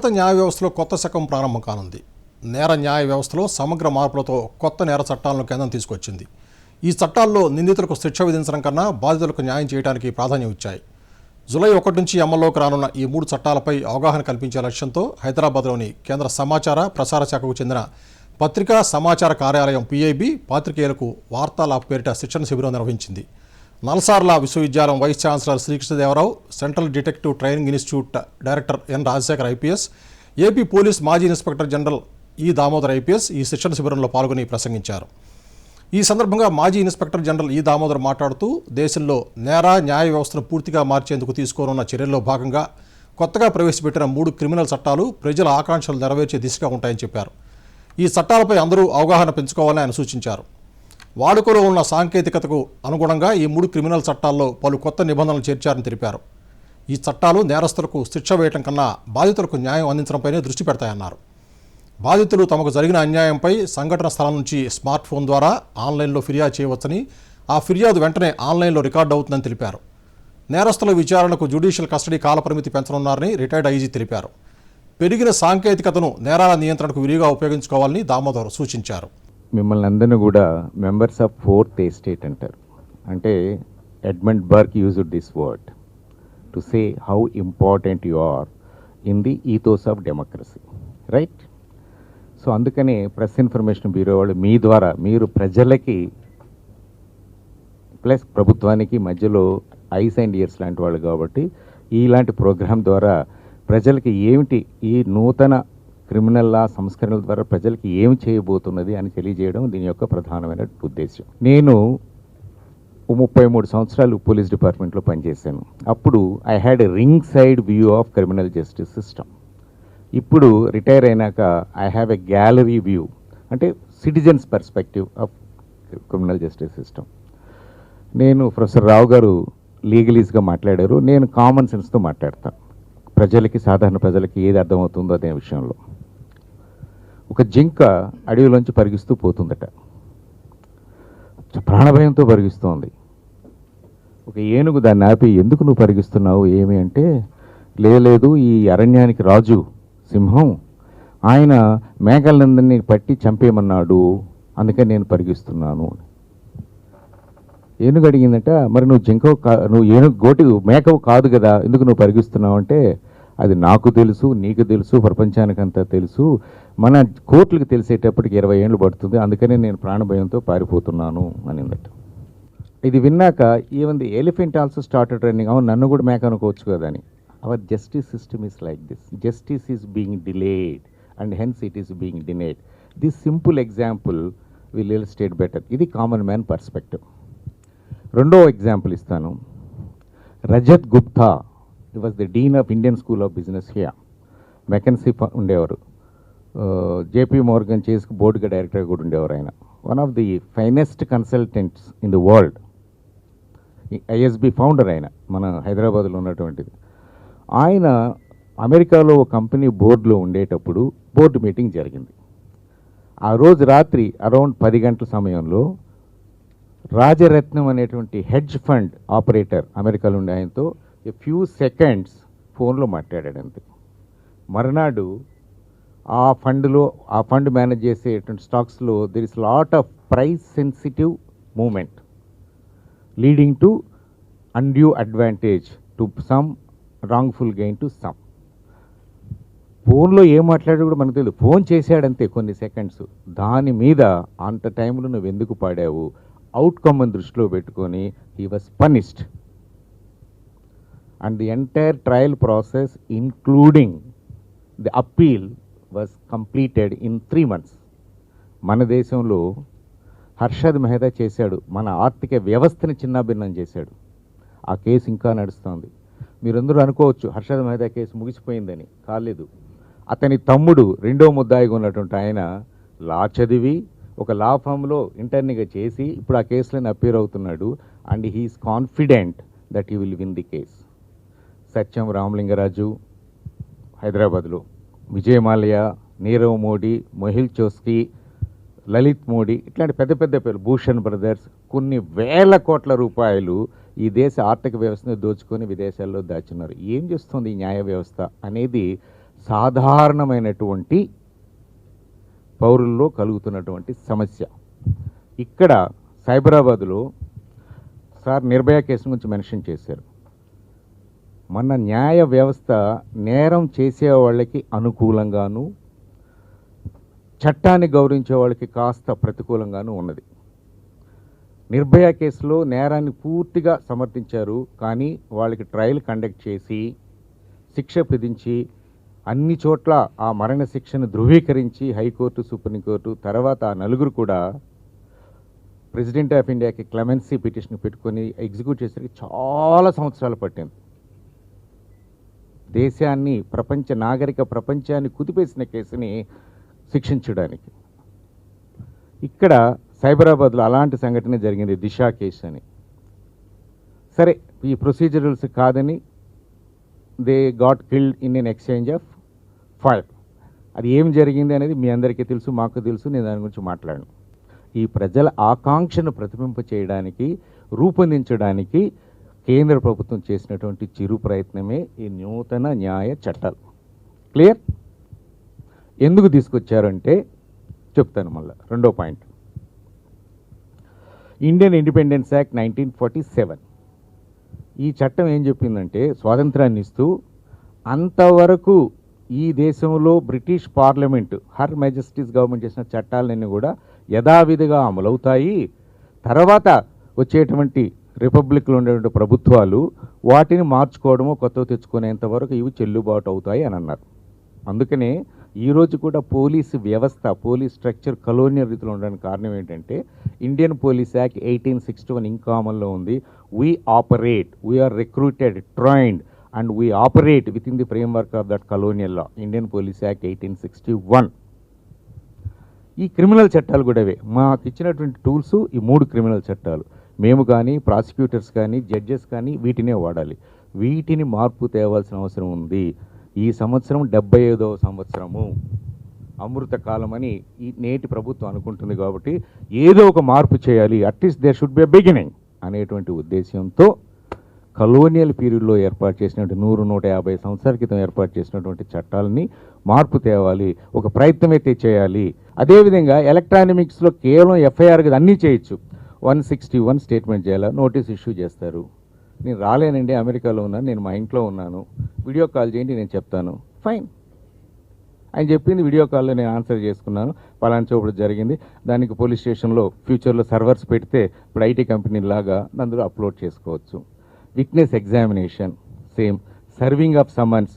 భారత న్యాయ వ్యవస్థలో కొత్త శకం ప్రారంభం కానుంది. నేర న్యాయ వ్యవస్థలో సమగ్ర మార్పులతో కొత్త నేర చట్టాలను కేంద్రం తీసుకొచ్చింది. ఈ చట్టాల్లో నిందితులకు శిక్ష విధించడం కన్నా బాధితులకు న్యాయం చేయడానికి ప్రాధాన్యం ఇచ్చాయి. జూలై ఒకటి నుంచి అమల్లోకి రానున్న ఈ మూడు చట్టాలపై అవగాహన కల్పించే లక్ష్యంతో హైదరాబాద్లోని కేంద్ర సమాచార ప్రసార శాఖకు చెందిన పత్రికా సమాచార కార్యాలయం పిఐబి పాత్రికేయులకు వార్తాలాప్ పేరిట శిక్షణ శిబిరం నిర్వహించింది. నల్సార్ల విశ్వవిద్యాలయం vice chancellor Srikrishna Deva Rao central detective training institute director N Rajasekhar IPS AP police మాజీ inspector general E Damodar IPS ఈ శిక్షణ శిబిరంలో పాల్గొని ప్రసంగించారు. ఈ సందర్భంగా మాజీ ఇన్స్పెక్టర్ జనరల్ ఈ దామోదర్ మాట్లాడుతూ దేశంలో నేర న్యాయ వ్యవస్థను పూర్తిగా మార్చేందుకు తీసుకోనున్న చర్యల్లో భాగంగా కొత్తగా ప్రవేశపెట్టిన మూడు క్రిమినల్ చట్టాలు ప్రజల ఆకాంక్షలు నెరవేర్చే దిశగా ఉంటాయని చెప్పారు. ఈ చట్టాలపై అందరూ అవగాహన పెంచుకోవాలని ఆయన సూచించారు. వాడుకలో ఉన్న సాంకేతికతకు అనుగుణంగా ఈ మూడు క్రిమినల్ చట్టాల్లో పలు కొత్త నిబంధనలు చేర్చారని తెలిపారు. ఈ చట్టాలు నేరస్తులకు శిక్ష వేయటం కన్నా బాధితులకు న్యాయం అందించడంపైనే దృష్టి పెడతాయన్నారు. బాధితులు తమకు జరిగిన అన్యాయంపై సంఘటన స్థలం నుంచి స్మార్ట్ ఫోన్ ద్వారా ఆన్లైన్లో ఫిర్యాదు చేయవచ్చని ఆ ఫిర్యాదు వెంటనే ఆన్లైన్లో రికార్డు అవుతుందని తెలిపారు. నేరస్తుల విచారణకు జ్యుడిషియల్ కస్టడీ కాలపరిమితి పెంచనున్నారని రిటైర్డ్ ఐజీ తెలిపారు. పెరిగిన సాంకేతికతను నేరాల నియంత్రణకు విరిగా ఉపయోగించుకోవాలని దామోదర్ సూచించారు. మిమ్మల్ని అందరినీ కూడా మెంబర్స్ ఆఫ్ ఫోర్త్ ఎస్టేట్ అంటారు. అంటే Edmund Burke used this word to say how important you are in the ethos of democracy right so అందుకనే ప్రెస్ ఇన్ఫర్మేషన్ బ్యూరో వాళ్ళు మీ ద్వారా మీరు ప్రజలకి ప్లస్ ప్రభుత్వానికి మధ్యలో ఐస్ అండ్ ఇయర్స్ లాంటి వాళ్ళు కాబట్టి ఇలాంటి ప్రోగ్రాం ద్వారా ప్రజలకి ఏమిటి ఈ నూతన క్రిమినల్ లా సంస్కరణల ద్వారా ప్రజలకి ఏమి చేయబోతున్నది అని తెలియజేయడం దీని యొక్క ప్రధానమైన ఉద్దేశం నేను ముప్పై మూడు సంవత్సరాలు పోలీస్ డిపార్ట్మెంట్లో పనిచేశాను. అప్పుడు I had ringside view of criminal justice system ఇప్పుడు రిటైర్ అయినాక I have a gallery view అంటే citizens perspective of criminal justice system నేను ప్రొఫెసర్ రావు గారు లీగలీస్గా మాట్లాడారు. నేను కామన్ సెన్స్తో మాట్లాడతాను ప్రజలకి సాధారణ ప్రజలకి ఏది అర్థమవుతుందో అనే విషయంలో. ఒక జింక అడవిలోంచి పరిగిస్తూ పోతుందట. ప్రాణభయంతో పరిగిస్తోంది. ఒక ఏనుగు దాన్ని ఆపి ఎందుకు నువ్వు పరిగిస్తున్నావు? ఏమి? అంటే లేదు ఈ అరణ్యానికి రాజు సింహం ఆయన మేకలందరినీ పట్టి చంపేయమన్నాడు అందుకని నేను పరిగిస్తున్నాను. ఏనుగు అడిగిందట మరి నువ్వు జింకవు కా నువ్వు ఏనుగు గోటి మేకవు కాదు కదా ఎందుకు నువ్వు పరిగిస్తున్నావు? అంటే అది నాకు తెలుసు నీకు తెలుసు ప్రపంచానికంతా తెలుసు. మన కోర్టులకు తెలిసేటప్పటికి ఇరవై ఏళ్ళు పడుతుంది. అందుకనే నేను ప్రాణభయంతో పారిపోతున్నాను అనిందట. ఇది విన్నాక even the elephant also started running. అవును నన్ను కూడా మేక అనుకోవచ్చు కదా అని. Our justice system is like this justice is being delayed and hence it is being denied this simple example will ill better ఇది కామన్ మ్యాన్ పర్స్పెక్టివ్ రెండో example ఇస్తాను. Rajat Gupta was the dean of Indian School of Business here McKinsey ఉండేవారు. JP Morgan చేసి బోర్డుగా డైరెక్టర్గా కూడా ఉండేవారు ఆయన. One of the finest consultants in the world ISB founder ఆయన మన హైదరాబాద్లో ఉన్నటువంటిది. ఆయన అమెరికాలో ఒక కంపెనీ బోర్డులో ఉండేటప్పుడు బోర్డు మీటింగ్ జరిగింది. ఆ రోజు రాత్రి అరౌండ్ పది గంటల సమయంలో రాజరత్నం అనేటువంటి హెడ్జ్ ఫండ్ ఆపరేటర్ అమెరికాలో ఉండే ఆయనతో ఏ ఫ్యూ సెకండ్స్ ఫోన్లో మాట్లాడాడు అంతే. మరునాడు ఆ ఫండ్లో ఆ ఫండ్ మేనేజ్ చేసేటువంటి స్టాక్స్లో there is lot of price sensitive moment leading to undue advantage to some wrongful gain to some ఫోన్లో ఏం మాట్లాడాడు కూడా మనకు తెలియదు ఫోన్ చేశాడంతే కొన్ని సెకండ్స్ దాని మీద అంత టైంలో నువ్వు ఎందుకు పాడావు? అవుట్కమ్ అని దృష్టిలో పెట్టుకొని he was punished and the entire trial process including the appeal was completed in three months మన దేశంలో హర్షద్ మెహతా చేశాడు. మన ఆర్థిక వ్యవస్థని చిన్నాభిన్నం చేశాడు. ఆ కేసు ఇంకా నడుస్తోంది. మీరందరూ అనుకోవచ్చు హర్షద్ మెహతా కేసు ముగిసిపోయిందని. కాలేదు. అతని తమ్ముడు రెండో ముద్దాయిగా ఉన్నటువంటి ఆయన లా చదివి ఒక లా ఫామ్లో ఇంటర్నీగా చేసి ఇప్పుడు ఆ కేసులను అపీర్ అవుతున్నాడు. And he is confident that he will win the case. Satyam Ramalinga Raju హైదరాబాద్లో. విజయ్ మాల్యా నీరవ్ మోడీ మొహిల్ చోస్కి లలిత్ మోడీ ఇట్లాంటి పెద్ద పెద్ద పేర్లు భూషణ్ బ్రదర్స్ కొన్ని వేల కోట్ల రూపాయలు ఈ దేశ ఆర్థిక వ్యవస్థను దోచుకొని విదేశాల్లో దాచున్నారు. ఏం చేస్తుంది ఈ న్యాయ వ్యవస్థ అనేది సాధారణమైనటువంటి పౌరుల్లో కలుగుతున్నటువంటి సమస్య. ఇక్కడ సైబరాబాద్లో సార్ నిర్భయ కేసు గురించి మెన్షన్ చేశారు. మన న్యాయ వ్యవస్థ నేరం చేసే వాళ్ళకి అనుకూలంగాను చట్టాన్ని గౌరవించే వాళ్ళకి కాస్త ప్రతికూలంగాను ఉన్నది. నిర్భయ కేసులో నేరాన్ని పూర్తిగా సమర్థించారు కానీ వాళ్ళకి ట్రయల్ కండక్ట్ చేసి శిక్ష విధించి అన్ని చోట్ల ఆ మరణ శిక్షను ధృవీకరించి హైకోర్టు సుప్రీంకోర్టు తర్వాత ఆ నలుగురు కూడా ప్రెసిడెంట్ ఆఫ్ ఇండియాకి క్లెమెన్సీ పిటిషన్ పెట్టుకొని ఎగ్జిక్యూట్ చేసరికి చాలా సంవత్సరాలు పట్టింది. దేశాన్ని ప్రపంచ నాగరిక ప్రపంచాన్ని కుదిపేసిన కేసుని శిక్షించడానికి. ఇక్కడ సైబరాబాద్లో అలాంటి సంఘటన జరిగింది దిశా కేసు అని. సరే ఈ ప్రొసీజరల్స్ కాదని they got killed in an exchange of fire. అది ఏం జరిగింది అనేది మీ అందరికీ తెలుసు మాకు తెలుసు నేను దాని గురించి మాట్లాడను. ఈ ప్రజల ఆకాంక్షను ప్రతిబింప చేయడానికి రూపొందించడానికి కేంద్ర ప్రభుత్వం చేసినటువంటి చిరు ప్రయత్నమే ఈ నూతన న్యాయ చట్టాలు. క్లియర్? ఎందుకు తీసుకొచ్చారంటే చెప్తాను మళ్ళీ. రెండో point. Indian independence act nineteen forty seven. ఈ చట్టం ఏం చెప్పిందంటే స్వాతంత్రాన్ని ఇస్తూ అంతవరకు ఈ దేశంలో British parliament her majesty's government చేసిన చట్టాలన్నీ కూడా యథావిధిగా అమలవుతాయి. తర్వాత వచ్చేటువంటి రిపబ్లిక్లో ఉండేటువంటి ప్రభుత్వాలు వాటిని మార్చుకోవడమో కొత్తవి తెచ్చుకునేంత వరకు ఇవి చెల్లుబాటు అవుతాయి అని అన్నారు. అందుకనే ఈరోజు కూడా పోలీసు వ్యవస్థ పోలీస్ స్ట్రక్చర్ కలోనియల్ రీతిలో ఉండడానికి కారణం ఏంటంటే Indian police act eighteen sixty one ఇంకామన్లో ఉంది. We operate we are recruited trained and we operate within the framework of that colonial law Indian police act eighteen sixty one ఈ criminal చట్టాలు కూడా అవే మాకు ఇచ్చినటువంటి టూల్స్ ఈ మూడు క్రిమినల్ చట్టాలు. మేము కానీ ప్రాసిక్యూటర్స్ కానీ జడ్జెస్ కానీ వీటినే వాడాలి. వీటిని మార్పు తేవాల్సిన అవసరం ఉంది. ఈ సంవత్సరం డెబ్బై ఐదవ సంవత్సరము. అమృత కాలం అని ఈ నేటి ప్రభుత్వం అనుకుంటుంది కాబట్టి ఏదో ఒక మార్పు చేయాలి. At least there should be beginning అనేటువంటి ఉద్దేశంతో కలోనియల్ పీరియడ్లో ఏర్పాటు చేసినటువంటి నూరు నూట యాభై సంవత్సరాల క్రితం ఏర్పాటు చేసినటువంటి చట్టాలని మార్పు తేవాలి. ఒక ప్రయత్నం అయితే చేయాలి. అదేవిధంగా ఎలక్ట్రానిక్స్లో కేవలం ఎఫ్ఐఆర్ కదా అన్నీ చేయొచ్చు. వన్ సిక్స్టీ వన్ స్టేట్మెంట్ చేయాలా? నోటీస్ ఇష్యూ చేస్తారు. నేను రాలేనండి అమెరికాలో ఉన్నాను నేను మా ఇంట్లో ఉన్నాను. వీడియో కాల్ చేయండి నేను చెప్తాను. ఫైన్. ఆయన చెప్పింది వీడియో కాల్లో నేను ఆన్సర్ చేసుకున్నాను. పలానా చోపుడు జరిగింది. దానికి పోలీస్ స్టేషన్లో ఫ్యూచర్లో సర్వర్స్ పెడితే ఇప్పుడు ఐటీ కంపెనీ లాగా అందులో అప్లోడ్ చేసుకోవచ్చు. Witness examination same. Serving of summons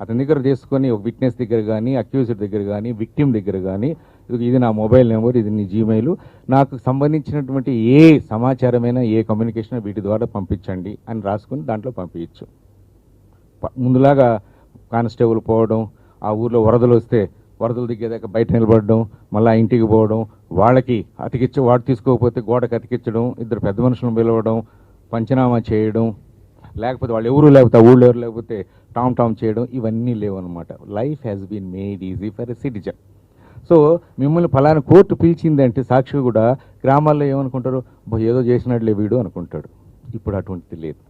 అతని దగ్గర చేసుకొని ఒక విట్నెస్ దగ్గర కానీ అక్యూజ్డ్ దగ్గర కానీ విక్టిమ్ దగ్గర కానీ ఇది- ఇది నా మొబైల్ నెంబర్ ఇది నీ జీమెయిల్ నాకు సంబంధించినటువంటి ఏ సమాచారమైనా ఏ కమ్యూనికేషన్ వీటి ద్వారా పంపించండి అని రాసుకుని దాంట్లో పంపించచ్చు ముందులాగా కానిస్టేబుల్ పోవడం ఆ ఊర్లో వరదలు వస్తే వరదలు దిగేదాకా బయట నిలబడడం మళ్ళీ ఇంటికి పోవడం వాళ్ళకి అతికిచ్చి వాడు తీసుకోకపోతే గోడకి అతికించడం ఇద్దరు పెద్ద మనుషులను పిలవడం పంచనామా చేయడం లేకపోతే వాళ్ళు ఎవరు లేకపోతే ఊళ్ళో ఎవరు లేకపోతే టామ్ టామ్ చేయడం ఇవన్నీ లేవు అనమాట life has been made easy for a citizen so మిమ్మల్ని ఫలానా కోర్టు పిలిచిందంటే సాక్షి కూడా గ్రామాల్లో ఏమనుకుంటారు? ఏదో చేసినట్లే వీడు అనుకుంటాడు. ఇప్పుడు అటువంటిది లేదు.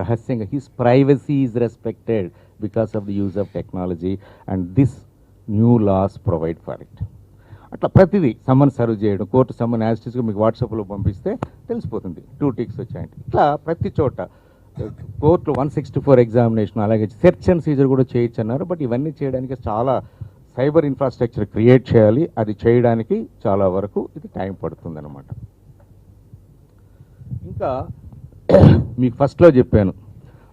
రహస్యంగా his privacy is respected because of the use of technology and this new laws provide for it అట్లా ప్రతిదీ సమ్మన్ సర్వ్ చేయడం కోర్టు సమ్మన్ యాజిటీస్గా మీకు వాట్సాప్లో పంపిస్తే తెలిసిపోతుంది. టూ టిక్స్ వచ్చాయంటే. ఇట్లా ప్రతి చోట court one sixty four examination అలాగే సెర్చ్ అండ్ సీజర్ కూడా చేయొచ్చు అన్నారు. బట్ ఇవన్నీ చేయడానికి చాలా సైబర్ ఇన్ఫ్రాస్ట్రక్చర్ క్రియేట్ చేయాలి. అది చేయడానికి చాలా వరకు ఇది టైం పడుతుందన్నమాట. ఇంకా మీకు ఫస్ట్లో చెప్పాను.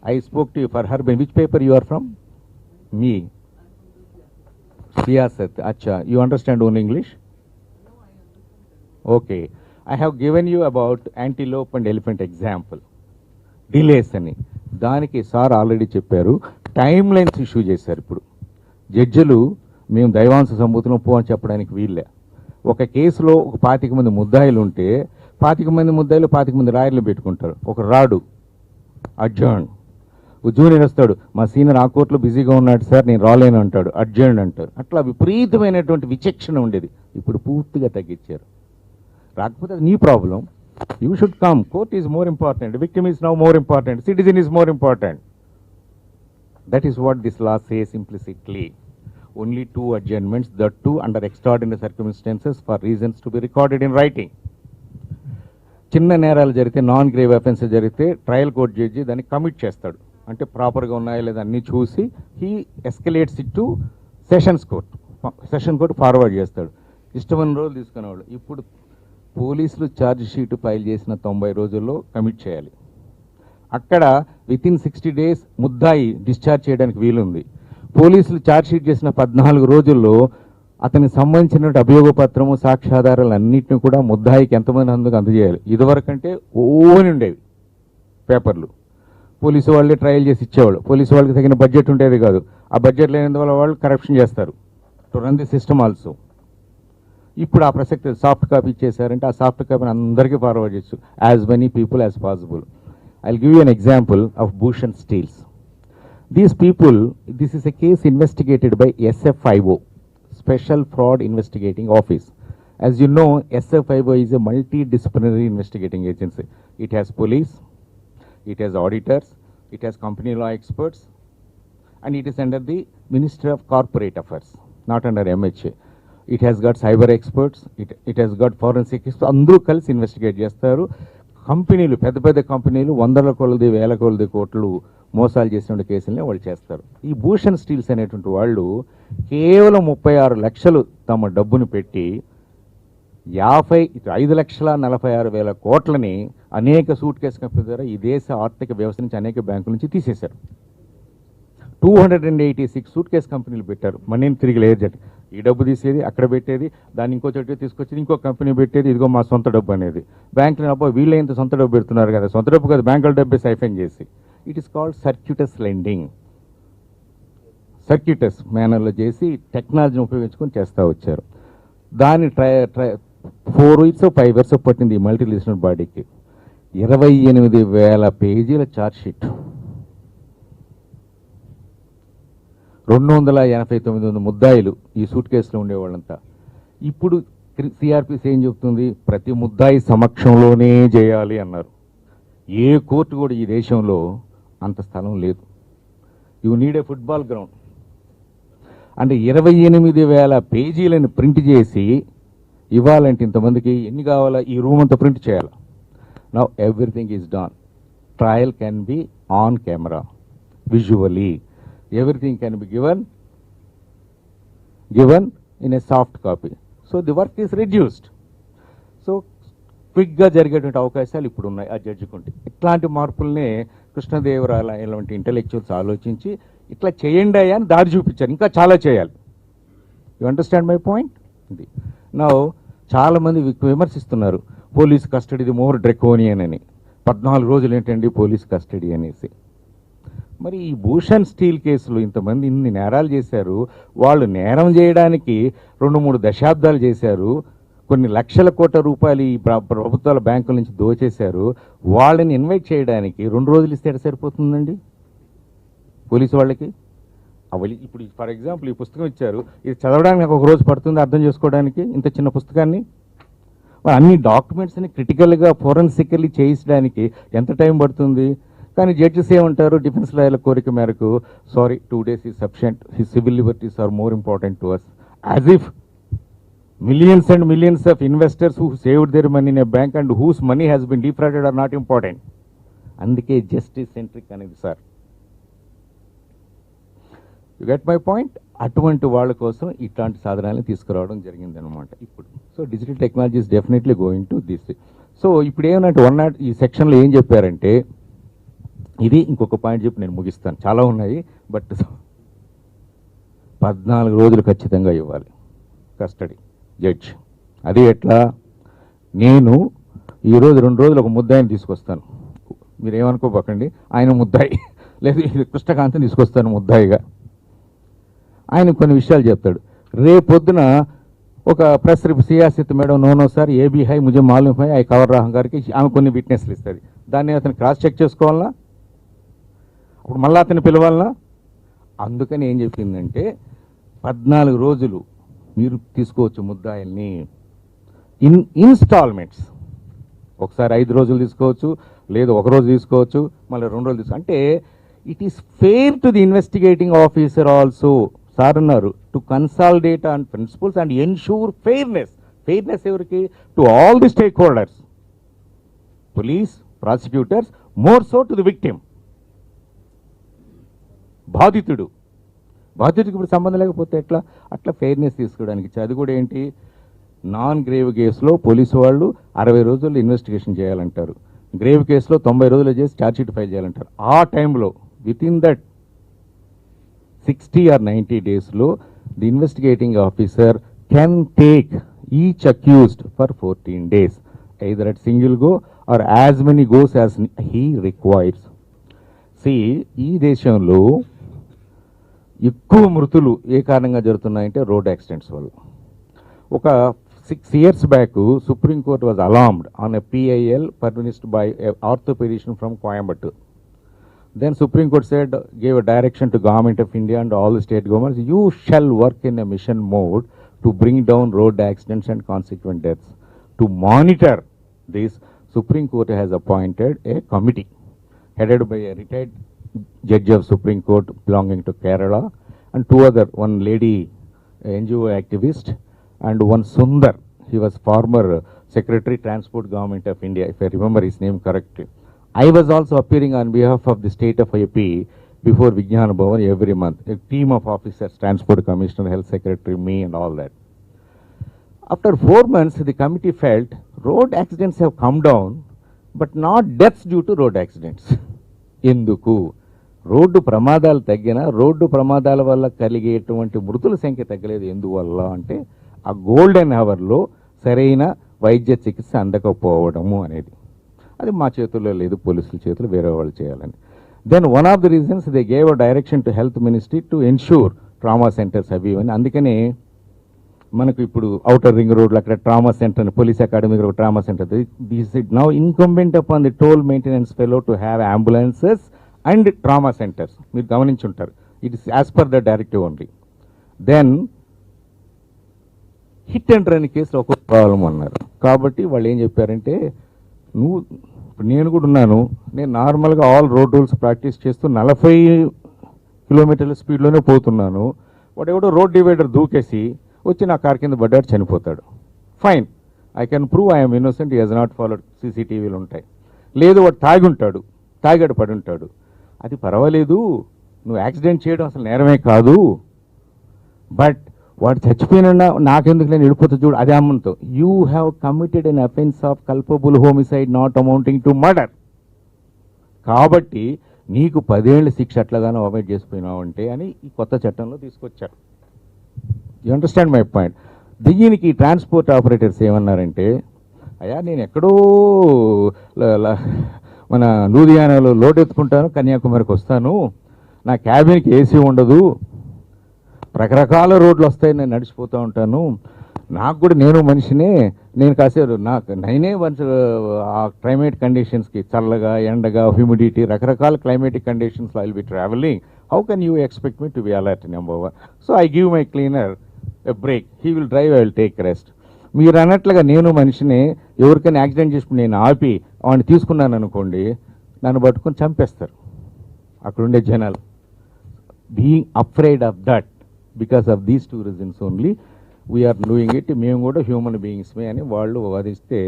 I spoke to for her by which paper you are from me. Siasat. అచ్చా. You understand own English okay I have given you about antelope and elephant example delays అని. దానికి సార్ ఆల్రెడీ చెప్పారు. Time lines issue చేశారు ఇప్పుడు. జడ్జిలు మేము దైవాంశ సంబూతులం పో అని చెప్పడానికి వీళ్ళే ఒక కేసులో ఒక పాతిక మంది ముద్దాయిలు ఉంటే పాతిక మంది ముద్దాయిలు పాతిక మంది రాయర్లు పెట్టుకుంటారు. ఒక రాడు అడ్జర్న్ జూనియర్ వస్తాడు మా సీనియర్ ఆ కోర్టులో బిజీగా ఉన్నాడు సార్ నేను రాలేను అంటాడు అడ్జర్న్ అంటారు అట్లా విపరీతమైనటువంటి విచక్షణ ఉండేది. ఇప్పుడు పూర్తిగా తగ్గించారు. రాకపోతే అది నీ problem. You should come court is more important victim is now more important citizen is more important that is what this law says implicitly Only two adjournments, the two under extraordinary circumstances for reasons to be recorded in writing. చిన్న నేరాలు జరిగితే non grave offence జరిగితే trial court judge దాన్ని commit చేస్తాడు. అంటే ప్రాపర్గా ఉన్నాయా లేదా అన్నీ చూసి he escalates it to sessions court session court forward చేస్తాడు. ఇష్టమైన రోజులు తీసుకునేవాడు ఇప్పుడు పోలీసులు ఛార్జ్ షీట్ ఫైల్ చేసిన తొంభై రోజుల్లో కమిట్ చేయాలి. అక్కడ వితిన్ సిక్స్టీ డేస్ ముద్దాయి డిశ్చార్జ్ చేయడానికి వీలుంది. పోలీసులు ఛార్జ్షీట్ చేసిన పద్నాలుగు రోజుల్లో అతనికి సంబంధించిన అభియోగ పత్రము సాక్ష్యాధారాలు అన్నింటినీ కూడా ముద్దాయికి ఎంతమంది అందుకు అందజేయాలి? ఇదివరకంటే ఓని ఉండేవి పేపర్లు. పోలీసు వాళ్ళే ట్రయల్ చేసి ఇచ్చేవాళ్ళు. పోలీసు వాళ్ళకి తగిన బడ్జెట్ ఉండేది కాదు. ఆ బడ్జెట్ లేనందువల్ల వాళ్ళు కరప్షన్ చేస్తారు. To run the system also ఇప్పుడు ఆ ప్రసక్తి సాఫ్ట్ కాపీ ఇచ్చేసారంటే ఆ సాఫ్ట్ కాపీని అందరికీ ఫార్వర్డ్ చేయొచ్చు as many people as possible I give you an example of Bhushan Steels These people this is a case investigated by SFIO special fraud investigating office As you know, SFIO is a multidisciplinary investigating agency. It has police, it has auditors, it has company law experts, and it is under the Ministry of Corporate Affairs, not under MHA. It has got cyber experts, it, it has got forensic experts, అందరూ కలిసి investigate చేస్తారు కంపెనీలు పెద్ద పెద్ద కంపెనీలు వందల కొలది వేల కొలది కోట్లు మోసాలు చేసిన కేసులనే వాళ్ళు చేస్తారు. ఈ భూషణ్ స్టీల్స్ అనేటువంటి వాళ్ళు కేవలం ముప్పై ఆరు లక్షలు తమ డబ్బును పెట్టి యాభై ఐదు లక్షల నలభై ఆరు వేల కోట్లని అనేక సూట్ కేసు కంపెనీ ద్వారా ఈ దేశ ఆర్థిక వ్యవస్థ నుంచి అనేక బ్యాంకుల నుంచి తీసేశారు. Two hundred and eighty six suitcase కంపెనీలు పెట్టారు. మనీని తిరిగి లేరు ఈ డబ్బు తీసేది అక్కడ పెట్టేది దాన్ని ఇంకో చోట తీసుకొచ్చేది ఇంకో కంపెనీ పెట్టేది ఇదిగో మా సొంత డబ్బు అనేది. బ్యాంకులు అబ్బా వీళ్ళే ఇంత సొంత డబ్బు పెడుతున్నారు కదా. సొంత డబ్బు కదా బ్యాంకుల డబ్బే సైఫన్ చేసి. It is called circuitous lending circuitous మేనర్లో చేసి టెక్నాలజీని ఉపయోగించుకొని చేస్తూ వచ్చారు. దాన్ని try try four years five years పట్టింది ఈ మల్టీ లిజనల్ బాడీకి ఇరవై ఎనిమిది వేల పేజీల ఛార్జ్ షీట్ రెండు వందల ఎనభై తొమ్మిది మంది ముద్దాయిలు ఈ సూట్ కేసులో ఉండేవాళ్ళంతా. ఇప్పుడు సిఆర్పిసి ఏం చెప్తుంది ప్రతి ముద్దాయి సమక్షంలోనే చేయాలి అన్నారు. ఏ కోర్టు కూడా ఈ దేశంలో అంత స్థలం లేదు. You need a football ground. అంటే ఇరవై ఎనిమిది వేల పేజీలను ప్రింట్ చేసి ఇవ్వాలంటే ఇంతమందికి ఎన్ని కావాలా? ఈ రూమ్ అంతా ప్రింట్ చేయాలి? Now everything is done trial can be on camera visually everything can be given given in a soft copy so the work is reduced so క్విక్గా జరిగేటువంటి అవకాశాలు ఇప్పుడు ఉన్నాయి ఆ జడ్జికుంటే ఇట్లాంటి మార్పుల్నే కృష్ణదేవరాయల ఇలాంటి ఇంటలెక్చువల్స్ ఆలోచించి ఇట్లా చేయండి అయ్యా అని దారి చూపించారు. ఇంకా చాలా చేయాలి. యు అండర్స్టాండ్ మై పాయింట్ ఇది. నా చాలామంది విమర్శిస్తున్నారు. పోలీస్ కస్టడీది మోర్ డ్రెకోనియన్ అని. పద్నాలుగు రోజులు ఏంటండి పోలీస్ కస్టడీ అనేసి. మరి ఈ భూషణ్ స్టీల్ కేసులో ఇంతమంది ఇన్ని నేరాలు చేశారు వాళ్ళు నేరం చేయడానికి రెండు మూడు దశాబ్దాలు చేశారు కొన్ని లక్షల కోట్ల రూపాయలు ఈ ప్రభుత్వాల బ్యాంకుల నుంచి దోచేశారు వాళ్ళని ఇన్వైట్ చేయడానికి రెండు రోజులు ఇస్తే సరిపోతుందండి? పోలీసు వాళ్ళకి? అవి ఇప్పుడు ఫర్ ఎగ్జాంపుల్ ఈ పుస్తకం ఇచ్చారు ఇది చదవడానికి నాకు ఒక రోజు పడుతుంది అర్థం చేసుకోవడానికి ఇంత చిన్న పుస్తకాన్ని? అన్ని డాక్యుమెంట్స్ని క్రిటికల్గా ఫోరెన్సికల్లీ చేయించడానికి ఎంత టైం పడుతుంది? కానీ జడ్జెస్ ఏమంటారు? డిఫెన్స్ లాయర్ల కోరిక మేరకు సారీ టూ డేస్ ఈ sufficient he civil liberties are more important to us as if millions and millions of investors who saved their money in a bank and whose money has been defrauded are not important అందుకే justice centric అనేది sir you get my point అటువంటి వాళ్ళ కోసం ఇట్లాంటి సాధనాలను తీసుకురావడం జరిగిందనమాట ఇప్పుడు. So digital technologies definitely going to this so ఇప్పుడు ఏమన్నట్టు వన్ నాట్ ఈ సెక్షన్లో ఏం చెప్పారంటే ఇది ఇంకొక పాయింట్ చెప్పి నేను ముగిస్తాను. చాలా ఉన్నాయి బట్ పద్నాలుగు రోజులు ఖచ్చితంగా ఇవ్వాలి. Custody judge. అది ఎట్లా? నేను ఈరోజు రెండు రోజులు ఒక ముద్దాయిని తీసుకొస్తాను. మీరేమనుకోపోకండి ఆయన ముద్దాయి. లేదు ఇది తీసుకొస్తాను ముద్దాయిగా. ఆయన కొన్ని విషయాలు చెప్తాడు. రేపొద్దున ఒక press rep Siasat madam no no sir AB హై ముజే మాలూమ్ హై ఐ కవర్ రాహం గారికి ఆమె కొన్ని విట్నెస్లు ఇస్తుంది. దాన్ని అతను క్రాస్ చెక్ చేసుకోవాలా? అప్పుడు మళ్ళీ అతను పిలవాలనా అందుకని ఏం చెప్పిందంటే పద్నాలుగు రోజులు మీరు తీసుకోవచ్చు ముద్దాయిల్ని ఇన్ ఇన్స్టాల్మెంట్స్. ఒకసారి ఐదు రోజులు తీసుకోవచ్చు లేదు ఒక రోజు తీసుకోవచ్చు మళ్ళీ రెండు రోజులు తీసుకో. అంటే it is fair to the investigating officer also sir అన్నారు to consolidate on principles and ensure fairness fairness ఎవరికి? To all the stakeholders police prosecutors more so to the victim బాధితుడు. బాధితుడికి ఇప్పుడు సంబంధం లేకపోతే ఎట్లా? అట్లా ఫెయిర్నెస్ తీసుకోవడానికి. ఇచ్చి అది కూడా ఏంటి? నాన్ గ్రేవ్ కేసులో పోలీసు వాళ్ళు అరవై రోజుల్లో ఇన్వెస్టిగేషన్ చేయాలంటారు. గ్రేవ్ కేసులో తొంభై రోజులు చేసి ఛార్జ్షీట్ ఫైల్ చేయాలంటారు. ఆ టైంలో within that sixty or ninety డేస్లో the investigating officer can take each accused for fourteen days either at single go or as many goes as he requires see ఈ దేశంలో ఎక్కువ మృతులు ఏ కారణంగా జరుగుతున్నాయంటే రోడ్ యాక్సిడెంట్స్ వల్ల. ఒక six years back Supreme Court was alarmed on a PIL పర్మినిస్ట్ by orthopaedician from Coimbatore then Supreme Court side gave a direction to government of India and all the state governments you shall work in a mission mode to bring down road accidents and consequent deaths to monitor this Supreme Court has appointed a committee headed by a retired judge of Supreme Court belonging to Kerala, and two other, one lady uh, NGO activist, and one Sundar, he was former uh, Secretary Transport Government of India, if I remember his name correctly. I was also appearing on behalf of the state of AP before Vijnana Bhavan every month. A team of officers, Transport Commissioner, Health Secretary, me and all that. After four months, the committee felt road accidents have come down, but not deaths due to road accidents in Duku. Road ప్రమాదాలు తగ్గినా road ప్రమాదాల వల్ల కలిగేటువంటి మృతుల సంఖ్య తగ్గలేదు. ఎందువల్ల అంటే ఆ గోల్డెన్ అవర్లో సరైన వైద్య చికిత్స అందకపోవడము అనేది. అది మా చేతుల్లో లేదు పోలీసుల చేతులు వేరే వాళ్ళు చేయాలని. Then one of the reasons they gave a direction to health ministry to ensure trauma centres అవి అని అందుకనే మనకు ఇప్పుడు అవుటర్ రింగ్ రోడ్లో అక్కడ ట్రామా సెంటర్ పోలీస్ అకాడమీ ఒక trauma centre this it now incumbent upon the toll maintenance fellow to have ambulances and trauma centres. మీరు గమనించుంటారు. It is as per the directive only then hit and run కేసులో ఒక problem అన్నారు. కాబట్టి వాళ్ళు ఏం చెప్పారంటే నువ్వు ఇప్పుడు నేను కూడా ఉన్నాను. నేను నార్మల్గా ఆల్ రోడ్ రూల్స్ ప్రాక్టీస్ చేస్తూ నలభై కిలోమీటర్ల స్పీడ్లోనే పోతున్నాను. వాడు ఎవడో రోడ్ డివైడర్ దూకేసి వచ్చి నా కార్ కింద పడ్డాడు చనిపోతాడు. Fine I can prove I'm innocent is not followed సీసీటీవీలు ఉంటాయి. లేదు వాడు తాగి ఉంటాడు. తాగాడు పడి ఉంటాడు. అది పర్వాలేదు. నువ్వు యాక్సిడెంట్ చేయడం అసలు నేరమే కాదు. బట్ వాడు చచ్చిపోయినా నాకెందుకు నేను వెళ్ళిపోతా చూడు అదే అమ్మంతో you have committed an offence of culpable homicide not amounting to murder కాబట్టి నీకు పదేళ్ళ శిక్ష అట్లాగానో అవాయిడ్ చేసిపోయినావు అంటే అని ఈ కొత్త చట్టంలో తీసుకొచ్చారు. యూ అండర్స్టాండ్ మై పాయింట్ దీనికి ట్రాన్స్పోర్ట్ ఆపరేటర్స్ ఏమన్నారంటే అయ్యా నేను ఎక్కడో ల- ల- మన లూధియానాలో లోడ్ ఎత్తుకుంటాను కన్యాకుమారికి వస్తాను. నా క్యాబిన్కి ఏసీ ఉండదు. రకరకాల రోడ్లు వస్తాయి నేను నడిచిపోతూ ఉంటాను. నాకు కూడా నేను మనిషినే నేను కాసేపు నాకు నేనే వన్స్ ఆ క్లైమేట్ కండిషన్స్కి చల్లగా ఎండగా హ్యూమిడిటీ రకరకాల క్లైమేటిక్ కండిషన్స్లో I'll be travelling how can you expect me to be alert number one so I give my cleaner a break he will drive I will take rest మీరు అన్నట్లుగా నేను మనిషిని ఎవరికైనా యాక్సిడెంట్ చేసుకుని నేను ఆపి వాడిని తీసుకున్నాను అనుకోండి నన్ను పట్టుకొని చంపేస్తారు. అక్కడుండే జనాలు. Being afraid of that because of these two reasons only we are doing it మేము కూడా హ్యూమన్ బీయింగ్స్మే అని వాళ్ళు వాదిస్తే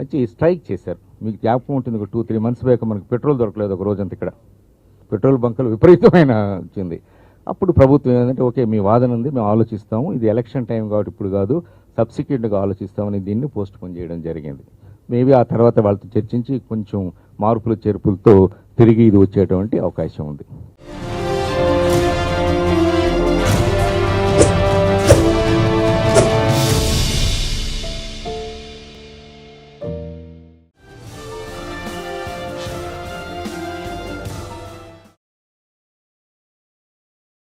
వచ్చి స్ట్రైక్ చేశారు. మీకు జ్ఞాపకం ఉంటుంది ఒక టూ త్రీ మంత్స్ బ్యాక్ మనకు పెట్రోల్ దొరకలేదు ఒక రోజంతా ఇక్కడ. పెట్రోల్ బంకులు విపరీతమైన వచ్చింది. అప్పుడు ప్రభుత్వం ఏంటంటే ఓకే మీ వాదన ఉంది మేము ఆలోచిస్తాము. ఇది ఎలక్షన్ టైం కాబట్టి ఇప్పుడు కాదు. సబ్సిక్వెంట్గా ఆలోచిస్తామని దీన్ని పోస్ట్ పోన్ చేయడం జరిగింది. మేబీ ఆ తర్వాత వాళ్ళతో చర్చించి కొంచెం మార్పులు చేర్పులతో తిరిగి ఇది వచ్చేటువంటి అవకాశం ఉంది.